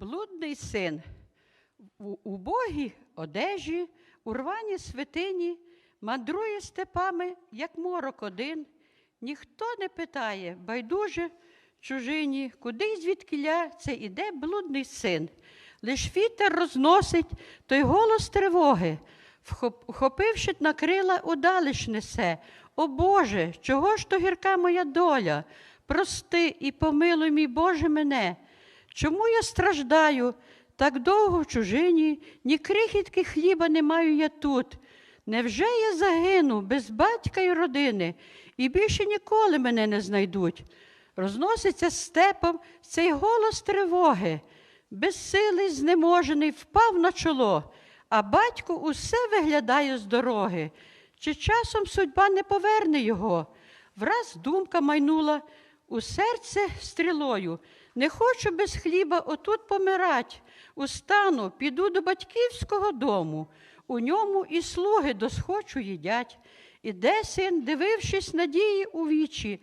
Блудний син у убогій одежі, у рваній святині, мандрує степами, як морок один. Ніхто не питає, байдуже чужині, куди звідкіля це іде блудний син. Лиш вітер розносить той голос тривоги, вхопивши на крила, удалиш несе. О Боже, чого ж то гірка моя доля? Прости і помилуй, мій Боже, мене. Чому я страждаю так довго в чужині, ні крихітки хліба не маю я тут? Невже я загину без батька й родини, і більше ніколи мене не знайдуть? Розноситься степом цей голос тривоги, безсилий, знеможений, впав на чоло, а батько усе виглядає з дороги. Чи часом судьба не поверне його? Враз думка майнула у серце стрілою. Не хочу без хліба отут помирать. Устану, піду до батьківського дому. У ньому і слуги досхочу їдять. Іде син, дивившись надії у вічі,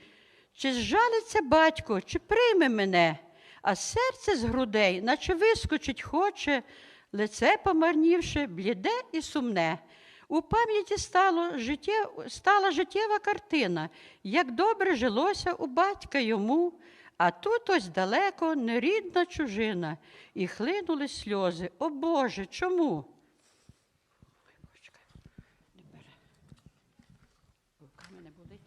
чи зжалиться батько, чи прийме мене, а серце з грудей, наче вискочить хоче, лице помарнівши, бліде і сумне. У пам'яті стало життє, стала життєва картина, як добре жилося у батька йому, а тут ось далеко нерідна чужина, і хлинули сльози. О Боже, чому? Ой, почекай, не бере. Рука мене болить.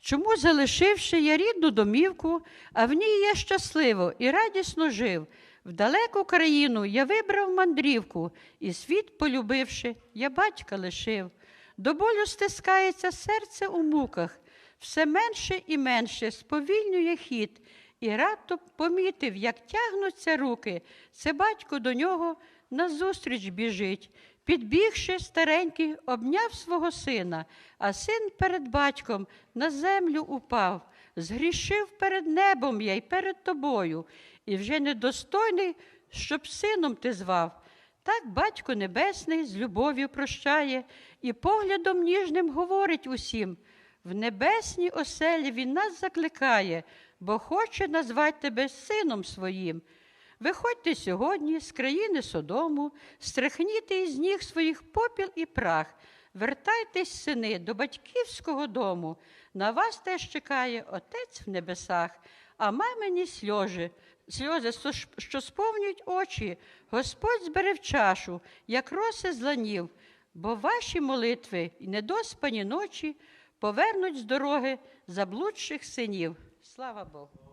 Чому, залишивши я рідну домівку, а в ній я щасливо і радісно жив. В далеку країну я вибрав мандрівку, і світ полюбивши, я батька лишив. До болю стискається серце у муках, все менше і менше сповільнює хід, і раптом помітив, як тягнуться руки. Це батько до нього назустріч біжить. Підбігши, старенький, обняв свого сина, а син перед батьком на землю упав, згрішив перед небом я й перед тобою, і вже недостойний, щоб сином ти звав. Так батько Небесний з любов'ю прощає і поглядом ніжним говорить усім. В небесній оселі він нас закликає, бо хоче назвати тебе сином своїм. Виходьте сьогодні з країни Содому, стряхніте із ніг своїх попіл і прах, вертайтесь, сини, до батьківського дому. На вас теж чекає Отець в небесах, а мамині сльози, сльози, що сповнюють очі, Господь збере в чашу, як роси з ланів, бо ваші молитви і недоспані ночі повернуть з дороги заблудших синів. Слава Богу!